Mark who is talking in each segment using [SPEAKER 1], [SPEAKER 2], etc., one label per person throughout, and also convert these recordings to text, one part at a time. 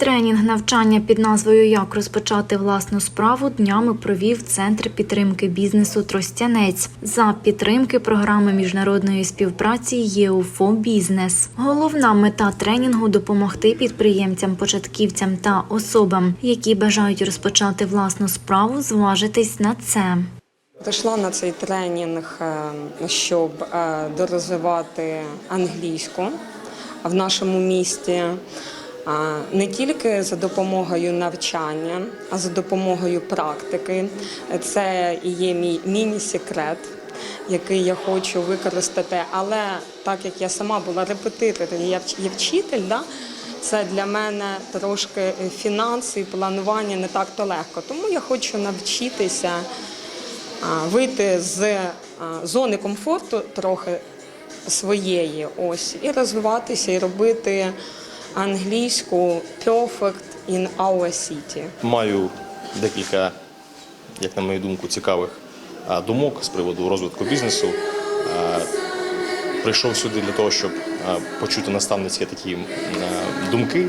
[SPEAKER 1] Тренінг навчання під назвою Як розпочати власну справу днями провів Центр підтримки бізнесу Тростянець за підтримки програми міжнародної співпраці ЄУФО Бізнес. Головна мета тренінгу допомогти підприємцям-початківцям та особам, які бажають розпочати власну справу, зважитись на це.
[SPEAKER 2] Прийшла на цей тренінг, е, щоб е, дорозвивати англійську в нашому місті не тільки за допомогою навчання, а за допомогою практики. Це і є мій міні-секрет. Який я хочу використати, але так як я сама була репетитором, я вч- вчитель, да, це для мене трошки фінанси і планування не так то легко. Тому я хочу навчитися вийти з зони комфорту трохи своєї ось і розвиватися, і робити англійську perfect in our city.
[SPEAKER 3] Маю декілька, як на мою думку, цікавих думок з приводу розвитку бізнесу. Прийшов сюди для того, щоб почути наставницькі такі думки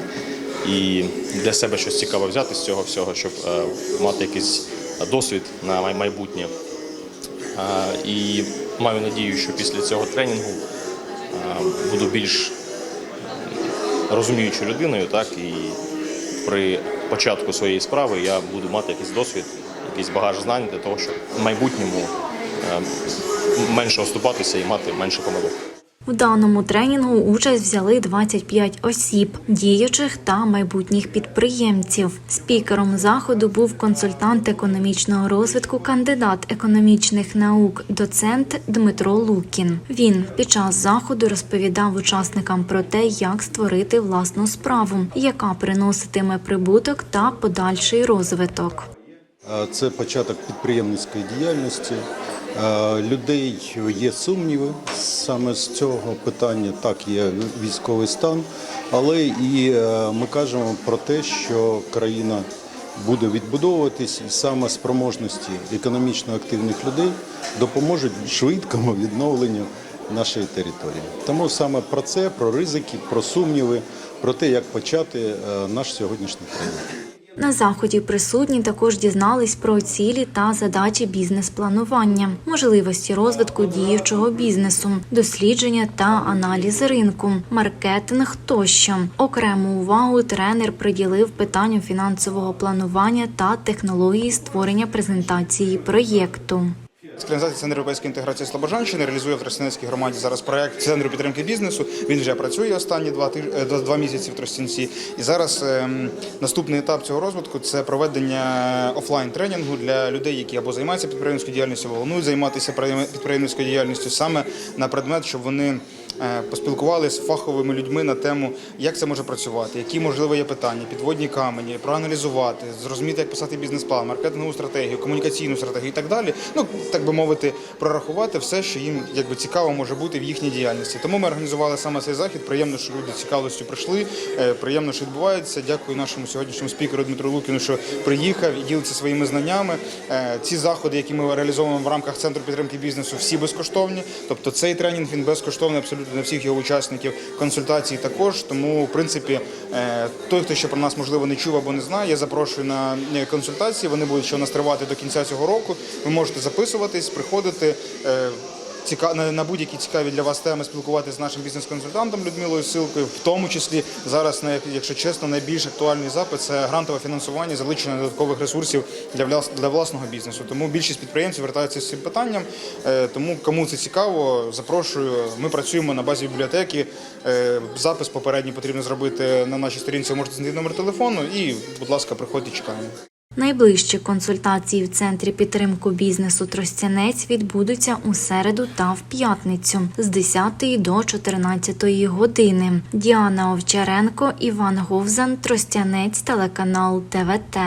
[SPEAKER 3] і для себе щось цікаве взяти з цього всього, щоб мати якийсь досвід на майбутнє. І маю надію, що після цього тренінгу буду більш розуміючою людиною, так і при початку своєї справи я буду мати якийсь досвід, якийсь багаж знань для того, щоб в майбутньому е, менше оступатися і мати менше помилок.
[SPEAKER 1] У даному тренінгу участь взяли 25 осіб, діючих та майбутніх підприємців. Спікером заходу був консультант економічного розвитку, кандидат економічних наук, доцент Дмитро Лукін. Він під час заходу розповідав учасникам про те, як створити власну справу, яка приноситиме прибуток та подальший розвиток.
[SPEAKER 4] Е, Це початок підприємницької діяльності. Е, Людей є сумніви саме з цього питання. Так, є військовий стан, але і е, ми кажемо про те, що країна буде відбудовуватись, і саме спроможності економічно активних людей допоможуть швидкому відновленню нашої території. Тому саме про це, про ризики, про сумніви, про те, як почати е, наш сьогоднішній тренінг.
[SPEAKER 1] На заході присутні також дізнались про цілі та задачі бізнес-планування, можливості розвитку діючого бізнесу, дослідження та аналіз ринку, маркетинг тощо. Окрему увагу тренер приділив питанню фінансового планування та технології створення презентації проєкту.
[SPEAKER 5] Організація Центр європейської інтеграції Слобожанщини реалізує в Тростянецькій громаді зараз проект Центру підтримки бізнесу. Він вже працює останні два е, два місяці в Тростянці. І зараз ем, наступний етап цього розвитку це проведення офлайн тренінгу для людей, які або займаються підприємницькою діяльністю, або планують займатися підприємницькою діяльністю саме на предмет, щоб вони. Е, Поспілкувалися з фаховими людьми на тему, як це може працювати, які можливо є питання, підводні камені, проаналізувати, зрозуміти, як писати бізнес-план, маркетингову стратегію, комунікаційну стратегію і так далі. Ну так би мовити, прорахувати все, що їм якби цікаво може бути в їхній діяльності. Тому ми організували саме цей захід. Приємно, що люди цікавістю прийшли. е, Приємно, що відбувається. Дякую нашому сьогоднішньому спікеру Дмитру Лукіну, що приїхав і ділиться своїми знаннями. Е, Ці заходи, які ми реалізовуємо в рамках центру підтримки бізнесу, всі безкоштовні. Тобто цей тренінг він безкоштовний абсолютно для всіх його учасників. Консультації також. Тому, в принципі, е, той, хто ще про нас можливо не чув або не знає, я запрошую на е, консультації. Вони будуть ще у нас тривати до кінця цього року. Ви можете записуватись, приходити. На, будь-які цікаві для вас теми спілкуватися з нашим бізнес-консультантом Людмилою Силкою, в тому числі зараз, якщо чесно, найбільш актуальний запит це грантове фінансування, залучення додаткових ресурсів для власного бізнесу. Тому більшість підприємців звертаються з цим питанням. Е, Тому кому це цікаво, запрошую. Ми працюємо на базі бібліотеки. Е, Запис попередній потрібно зробити на нашій сторінці. Можете знайти номер телефону і, будь ласка, приходьте, чекаємо.
[SPEAKER 1] Найближчі консультації в центрі підтримку бізнесу Тростянець відбудуться у середу та в п'ятницю з 10 до 14 години. Діана Овчаренко, Іван Говзан, Тростянець, телеканал ТВТ.